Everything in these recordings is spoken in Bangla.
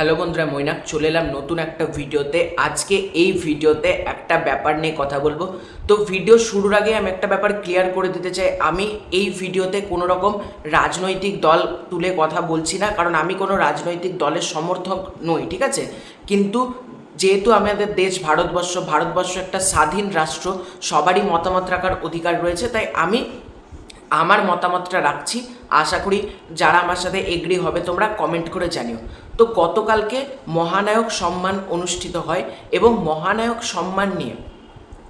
হ্যালো বন্ধুরা মৈনাক। চলে এলাম নতুন একটা ভিডিওতে। আজকে এই ভিডিওতে একটা ব্যাপার নিয়ে কথা বলব। তো ভিডিও শুরুর আগে আমি একটা ব্যাপার ক্লিয়ার করে দিতে চাই। আমি এই ভিডিওতে কোনো রকম রাজনৈতিক দল তুলে কথা বলছি না, কারণ আমি কোনো রাজনৈতিক দলের সমর্থক নই, ঠিক আছে? কিন্তু যেহেতু আমাদের দেশ ভারতবর্ষ ভারতবর্ষ একটা স্বাধীন রাষ্ট্র, সবারই মতামত রাখার অধিকার রয়েছে, তাই আমি আমার মতামতটা রাখছি। আশা করি যারা আমার সাথে এগ্রি হবে, তোমরা কমেন্ট করে জানিও। তো গতকালকে মহানায়ক সম্মান অনুষ্ঠিত হয় এবং মহানায়ক সম্মান নিয়ে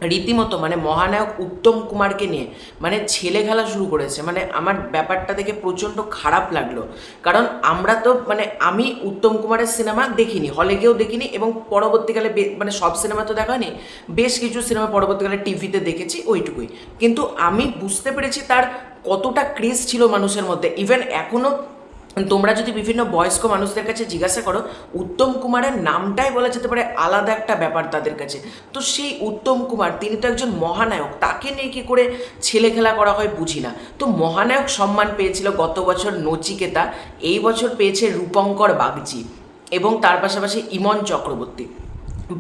রীতিমতো মানে মহানায়ক উত্তম কুমারকে নিয়ে মানে ছেলে খেলা শুরু করেছে। মানে আমার ব্যাপারটা দেখে প্রচণ্ড খারাপ লাগল। কারণ আমরা তো মানে আমি উত্তম কুমারের সিনেমা দেখিনি, হলে গিয়েও দেখিনি এবং পরবর্তীকালে মানে সব সিনেমা তো দেখা নেই বেশ কিছু সিনেমা পরবর্তীকালে টিভিতে দেখেছি ওইটুকুই। কিন্তু আমি বুঝতে পেরেছি তার কতটা ক্রেজ ছিল মানুষের মধ্যে। ইভেন এখনও তোমরা যদি বিভিন্ন বয়স্ক মানুষদের কাছে জিজ্ঞাসা করো, উত্তম কুমারের নামটাই বলা যেতে পারে আলাদা একটা ব্যাপার তাদের কাছে। তো সেই উত্তম কুমার, তিনি তো একজন মহানায়ক, তাকে নিয়ে কী করে ছেলে খেলা করা হয় বুঝি না। তো মহানায়ক সম্মান পেয়েছিল গত বছর নচিকেতা, এই বছর পেয়েছে রূপঙ্কর বাগচি এবং তার পাশাপাশি ইমন চক্রবর্তী।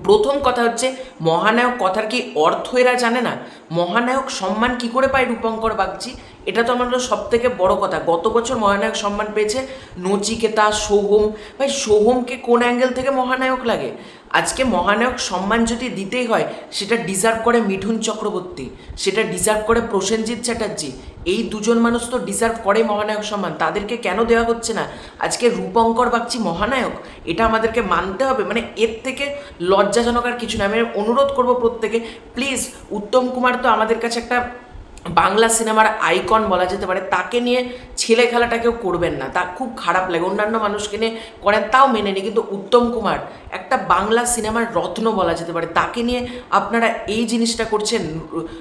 প্রথম কথা হচ্ছে, মহানায়ক কথার কি অর্থ এরা জানে না? মহানায়ক সম্মান কি করে পায় রূপঙ্কর বাগচি? এটা তো আমাদের সব থেকে বড় কথা। গত বছর মহানায়ক সম্মান পেয়েছে নচিকেতা সোহম। ভাই, সোহমকে কোন অ্যাঙ্গেল থেকে মহানায়ক লাগে? আজকে মহানায়ক সম্মান যদি দিতেই হয়, সেটা ডিজার্ভ করে মিঠুন চক্রবর্তী, সেটা ডিজার্ভ করে প্রসেনজিৎ চ্যাটার্জি। এই দুজন মানুষ তো ডিজার্ভ করে মহানায়ক সম্মান। তাদেরকে কেন দেওয়া হচ্ছে না? আজকে রূপঙ্কর বাগচি মহানায়ক, এটা আমাদেরকে মানতে হবে। মানে এর থেকে লজ্জাজনক আর কিছু না। আমি অনুরোধ করব প্রত্যেকে প্লিজ উত্তম কুমার তো আমাদের কাছে একটা বাংলা সিনেমার আইকন বলা যেতে পারে, তাকে নিয়ে ছেলে খেলাটা কেউ করবেন না। তা খুব খারাপ লাগে। অন্যান্য মানুষকে নিয়ে করেন, তাও মেনে নিই কিন্তু উত্তম কুমার একটা বাংলা সিনেমার রত্ন বলা যেতে পারে। তাকে নিয়ে আপনারা এই জিনিসটা করছেন।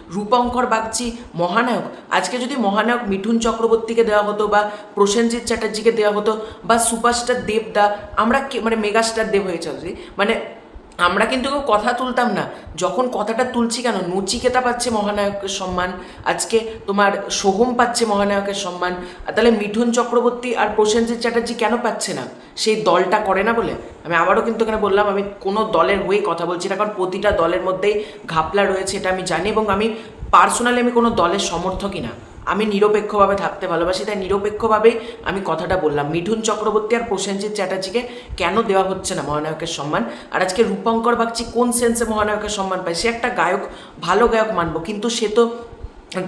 রূপঙ্কর বাগচি, মহানায়ক। আজকে যদি মহানায়ক মিঠুন চক্রবর্তীকে দেওয়া হতো বা প্রসেনজিৎ চ্যাটার্জিকে দেওয়া হতো বা সুপারস্টার দেবদা, আমরা মানে মেগাস্টার দেব হয়ে চলছি। মানে আমরা কিন্তু কেউ কথা তুলতাম না। যখন কথাটা তুলছি কেন? নচিকেতা পাচ্ছে মহানায়কের সম্মান, আজকে তোমার সোহম পাচ্ছে মহানায়কের সম্মান তাহলে মিঠুন চক্রবর্তী আর প্রসেনজিৎ চ্যাটার্জি কেন পাচ্ছে না? সেই দলটা করে না বলে? আমি আবারও কিন্তু এখানে বললাম, আমি কোনো দলের হয়ে কথা বলছি না, কারণ প্রতিটা দলের মধ্যেই ঘাপলা রয়েছে, এটা আমি জানি এবং আমি পার্সোনালি আমি কোনো দলের সমর্থকই না। আমি নিরপেক্ষভাবে থাকতে ভালোবাসি, তাই নিরপেক্ষভাবেই আমি কথাটা বললাম। মিঠুন চক্রবর্তী আর প্রসেনজিৎ চ্যাটার্জিকে কেন দেওয়া হচ্ছে না মহানায়কের সম্মান? আর আজকে রূপঙ্কর বাগচি কোন সেন্সে মহানায়কের সম্মান পায়? সে একটা গায়ক, ভালো গায়ক মানবো, কিন্তু সে তো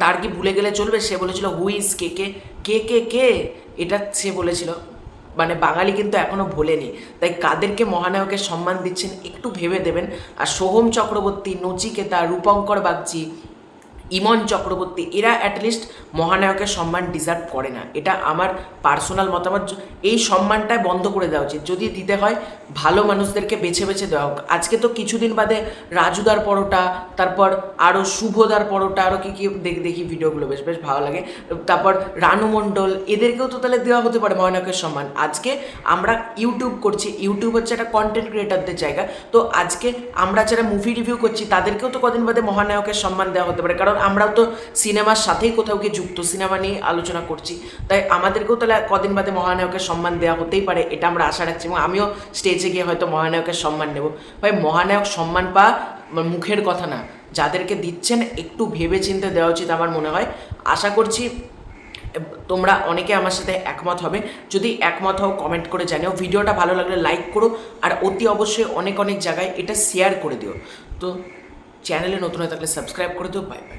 তার কি ভুলে গেলে চলবে? সে বলেছিল হুইজ কে কে? কে কে কে? এটা সে বলেছিল। মানে বাঙালি কিন্তু এখনও ভোলেনি। তাই কাদেরকে মহানায়কের সম্মান দিচ্ছেন একটু ভেবে দেবেন। আর সোহম চক্রবর্তী, নচিকেতা, রূপঙ্কর বাগচি ইমন চক্রবর্তী, এরা অ্যাটলিস্ট মহানায়কের সম্মান ডিজার্ভ করে না। এটা আমার পার্সোনাল মতামত। এই সম্মানটাই বন্ধ করে দেওয়া উচিত। যদি দিতে হয়, ভালো মানুষদেরকে বেছে বেছে দেওয়া হোক। আজকে তো কিছুদিন বাদে রাজুদার পরোটা, তারপর আরও শুভদার পরোটা আরও কী কী দেখি দেখি ভিডিওগুলো। বেশ বেশ ভালো লাগে। তারপর রানু মণ্ডল, এদেরকেও তো তাহলে দেওয়া হতে পারে মহানায়কের সম্মান। আজকে আমরা ইউটিউব করছি। ইউটিউব হচ্ছে একটা কন্টেন্ট ক্রিয়েটারদের জায়গা। তো আজকে আমরা যারা মুভি রিভিউ করছি, তাদেরকেও তো কদিন বাদে মহানায়কের সম্মান দেওয়া হতে পারে। কারণ আমরাও তো সিনেমার সাথেই কোথাও গিয়ে যুক্ত সিনেমা নিয়ে আলোচনা করছি। তাই আমাদেরকেও তাহলে কদিন বাদে মহানায়কের সম্মান দেওয়া হতেই পারে, এটা আমরা আশা রাখছি এবং আমিও স্টেজে গিয়ে হয়তো মহানায়কের সম্মান নেব। ভাই, মহানায়ক সম্মান পাওয়া মুখের কথা না, যাদেরকে দিচ্ছেন একটু ভেবে চিন্তে দেওয়া উচিত আমার মনে হয়। আশা করছি তোমরা অনেকে আমার সাথে একমত হবে। যদি একমত হও কমেন্ট করে জানিও। ভিডিওটা ভালো লাগলে লাইক করো আর অতি অবশ্যই অনেক অনেক জায়গায় এটা শেয়ার করে দিও। তো চ্যানেলে নতুন হয়ে থাকলে সাবস্ক্রাইব করে দিও। Bye bye